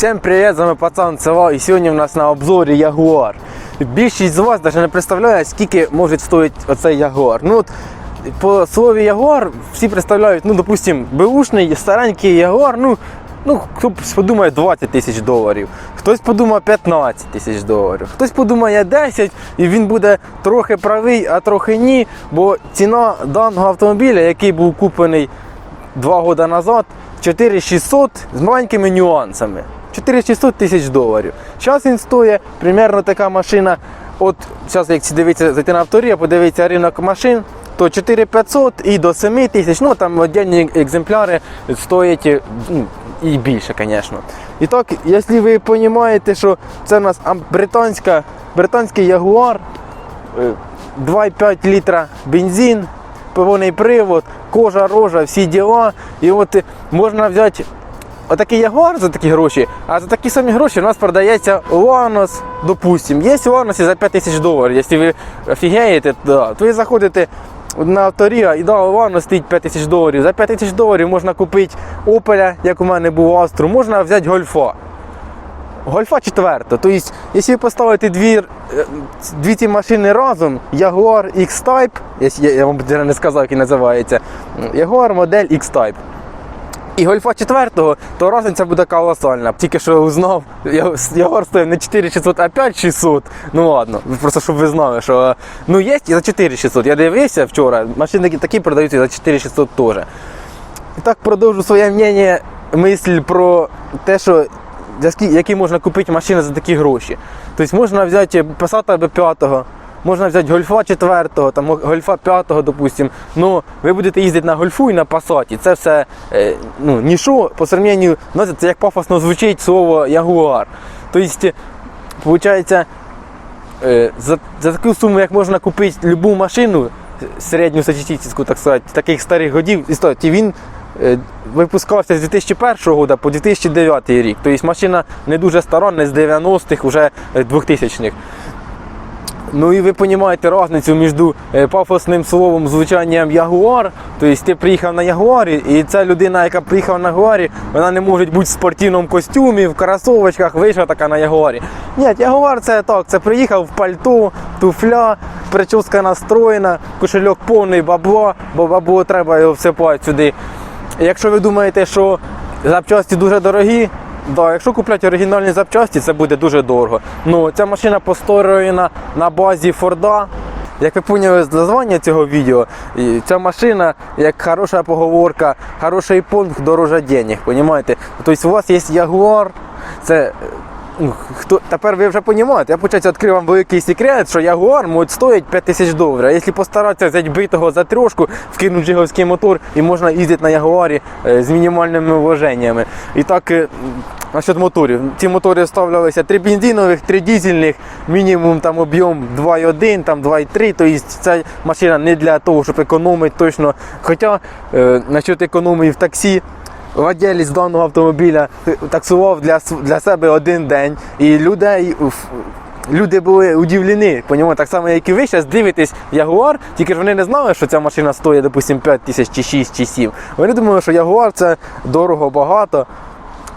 Всем привет, з вами пацан Сова, і сьогодні у нас на обзорі Ягуар. Більшість з вас навіть не представляє, скільки може стоїти оцей Ягуар. Ну, от, по слові Ягуар всі представляють, ну, допустим, беушний, старенький Ягуар, ну, ну, хтось подумає 20 тисяч доларів, хтось подумає 15 тисяч доларів, хтось подумає 10 і він буде трохи правий, а трохи ні, бо ціна даного автомобіля, який був куплений два роки назад 4600 з маленькими нюансами. 4600 тисяч доларів. Зараз він стоїть примерно така машина. От зараз, як дивитися зайти на авторія, подивитися ринок машин, то 4500 і до 7 тисяч. Ну там отдельні екземпляри стоять е, ну, і більше, звісно. І так, якщо ви розумієте, що це у нас британська, британський ягуар, е, 2,5 літра бензин, повний привод, кожа, рожа, всі діла. І от е, можна взяти отакий ягуар за такі гроші, а за такі самі гроші у нас продається Ланос, допустим. Є Ланос і за 5 тисяч доларів. Якщо ви офігієте, да, то ви заходите на авторія і да, Ланос стоїть 5 тисяч доларів. За 5 тисяч доларів можна купити Опеля, як у мене був Астру, можна взяти Гольфа. Гольфа четверта. Тобто, якщо ви поставите дві, е, дві ці машини разом, Jaguar X-Type, я, я вам не сказав, як він називається, Jaguar модель X-Type. І Гольфа 4, то разниця буде колосальна. Тільки що узнав, я, Ягуар стоїть не 4600, а 5600. Ну ладно, просто щоб ви знали, що ну є і за 4600. Я дивився вчора, машини такі продаються за 4600 теж. І так продовжу своє мнення, мисль про те, що які можна купити машини за такі гроші. Тобто можна взяти Passat B5, можна взяти Гольфа 4, там Гольфа 5, допустим. Ну, ви будете їздити на Гольфу і на Passat. Це все е, ну, ніщо по сравненню, знаєте, це як пафосно звучить слово Ягуар. Тобто, виходить, Е, за, за таку суму, як можна купити любу машину, середню статистичну, так сказати, таких старих годів, і він е, випускався з 2001 року по 2009 рік. Тобто машина не дуже стара, не з 90-х, вже 2000-х. Ну і ви розумієте різницю між е, пафосним словом звучанням Ягуар. Тобто ти приїхав на Ягуарі, і ця людина, яка приїхала на Ягуарі, вона не може бути в спортивному костюмі, в кросовочках, вийшла така на Ягуарі. Ні, Ягуар це так, це приїхав в пальто, туфля, прическа настроєна, кошельок повний бабла, бо бабло треба його всипати сюди. Якщо ви думаєте, що запчасті дуже дорогі, да, якщо купляти оригінальні запчасті, це буде дуже дорого. Ну, ця машина построєна на базі Форда. Як ви поняли з названня цього відео, ця машина, як хороша поговорка, хороший пункт дороже денег, розумієте? Тобто у вас є Ягуар, це хто, тепер ви вже розумієте, я почать відкрив вам великий секрет, що Ягуар може стоїть 5 тисяч доларів. А якщо постаратися взяти битого за трьошку, вкинути джиговський мотор і можна їздити на Ягуарі е, з мінімальними вложеннями. І так, е, насчет моторів. Ці мотори ставлялися три бензинових, три дизельних, мінімум там об'єм 2,1, там 2,3. Тобто ця машина не для того, щоб економити точно. Хоча е, насчет економії в таксі. Владелець даного автомобіля таксував для, для себе один день, і людей, люди були удивлені. Понімаєте? Так само, як і ви зараз дивитесь Ягуар, тільки ж вони не знали, що ця машина стоїть, допустим, 5 тисяч чи 6 чи 7. Вони думали, що Ягуар це дорого, багато.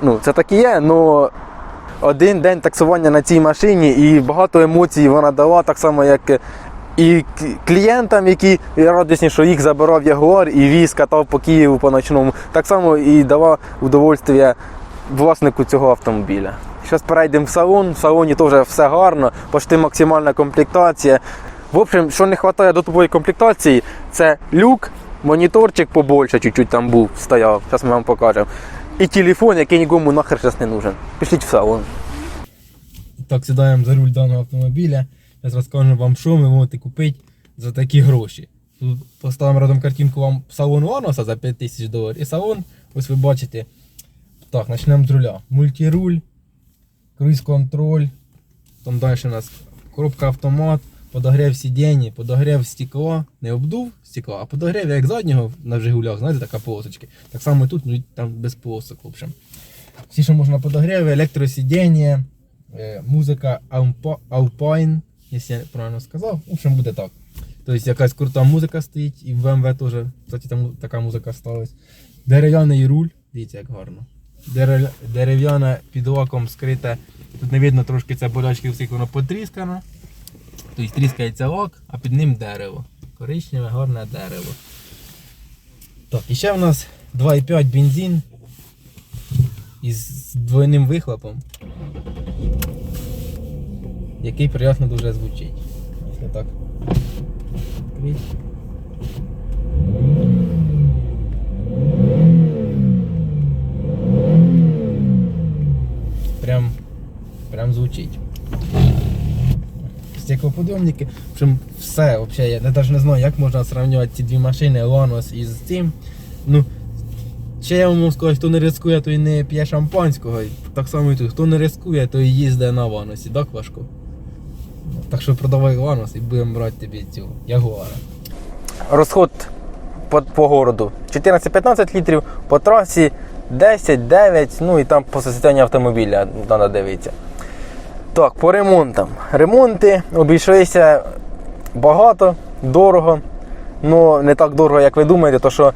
Ну, це так і є, але один день таксування на цій машині і багато емоцій вона дала, так само, як і клієнтам, які радісні, що їх забирав Ягуар і віз катав по Києву по ночному, так само і дала удовольствие власнику цього автомобіля. Зараз перейдемо в салон, в салоні теж все гарно, почти максимальна комплектація. В общем, що не вистачає до тупої комплектації, це люк, моніторчик побольше, чуть-чуть там був, стояв, зараз ми вам покажемо. І телефон, який нікому нахер зараз не нужен. Пішліть в салон. Так, сідаємо за руль даного автомобіля. Зараз розкажу вам, що ви можете купити за такі гроші. Тут поставимо разом картинку вам салон Ланоса за 5000 доларів. І салон, ось ви бачите. Так, почнемо з руля. Мультируль, круїз-контроль. Там далі у нас коробка автомат, подогрів сидіння, подогрів стекла. Не обдув стекла, а подогрів як заднього на Жигулях, знаєте, така полосочка. Так само і тут, ну там без полосок, в общем. Всі, що можна подогрів, електросидіння, е, музика Alpine, якщо я правильно сказав, в общем буде так. Тобто якась крута музика стоїть, і в BMW теж, кстати, там така музика ставилась. Дерев'яний руль, дивіться, як гарно. Дерев- Дерев'яне під оком скрите. Тут не видно трошки це болячки всіх воно потріскано. Тобто тріскається ок, а під ним дерево. Коричневе, гарне дерево. Так, і ще в нас 2,5 бензин із двойним вихлопом. Який приємно дуже звучить. Якщо так. Прям, прям звучить. Стеклоподйомники, причому все, вообще, я навіть не знаю, як можна сравнювати ці дві машини Ланос із цим. Ну, ще я вам можу хто не рискує, той не п'є шампанського. Так само і тут, хто не рискує, той їздить на Ваносі, так важко? Так що продавай Ланос і будемо брати тобі цю Ягуара. Розход по, по городу 14-15 літрів, по трасі 10-9, ну і там по состоянню автомобіля треба дивитися. Так, по ремонтам. Ремонти обійшлися багато, дорого. Ну, не так дорого, як ви думаєте, то що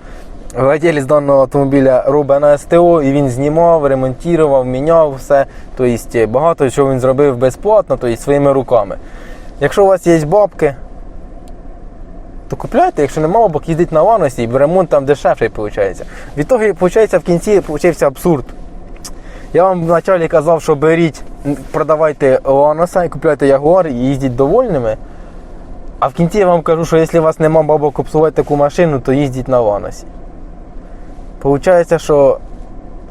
владелець даного автомобіля робить на СТО і він знімав, ремонтував, міняв все. Тобто багато чого він зробив безплатно, тобто своїми руками. Якщо у вас є бабки, то купляйте, якщо нема бабок, їздіть на ванусі, і ремонт там дешевший виходить. Від того, виходить, в кінці получився абсурд. Я вам вначалі казав, що беріть, продавайте Ланоса і купляйте Ягуар і їздіть довольними. А в кінці я вам кажу, що якщо у вас нема бабок обслуговувати таку машину, то їздіть на Ланосі. Получається, що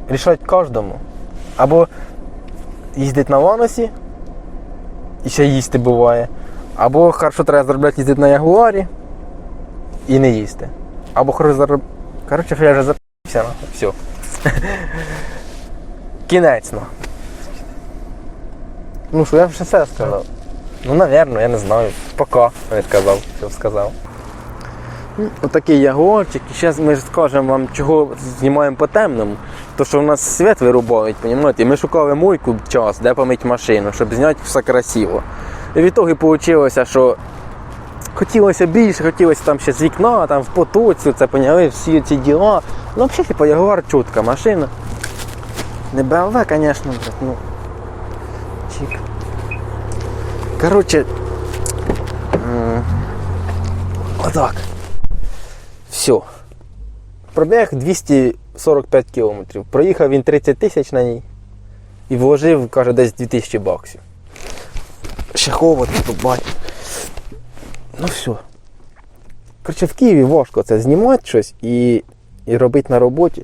рішать кожному. Або їздить на Ланосі, і ще їсти буває. Або хорошо треба заробляти їздити на Ягуарі і не їсти. Або хорошо зароб... Коротше, я вже запився, все. Кінець, ну. Ну що, я вже все сказав. Ну, напевно, я не знаю. Пока, я сказав, все сказав. Ну, Отакий ягорчик. І зараз ми скажемо вам, чого знімаємо по темному. То що в нас світ вирубають? І ми шукали мойку час, де помити машину, щоб зняти все красиво. І від того вийшло, що хотілося більше, хотілося там ще з вікна, там в потоці, це поняли, всі ці діла. Ну, взагалі, типу, Ягуар чутка машина. Не BMW, звісно, ну. Чик. Коротше. Отак. Все. Пробіг 245 кілометрів. Проїхав він 30 тисяч на ній і вложив, каже, десь 2000 баксів. Ще холодно тут бать. Ну все. Коротше, в Києві важко це знімати щось і, і робити на роботі.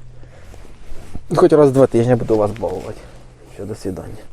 Хоч раз в два тижні буду вас балувати. Все, до свидання.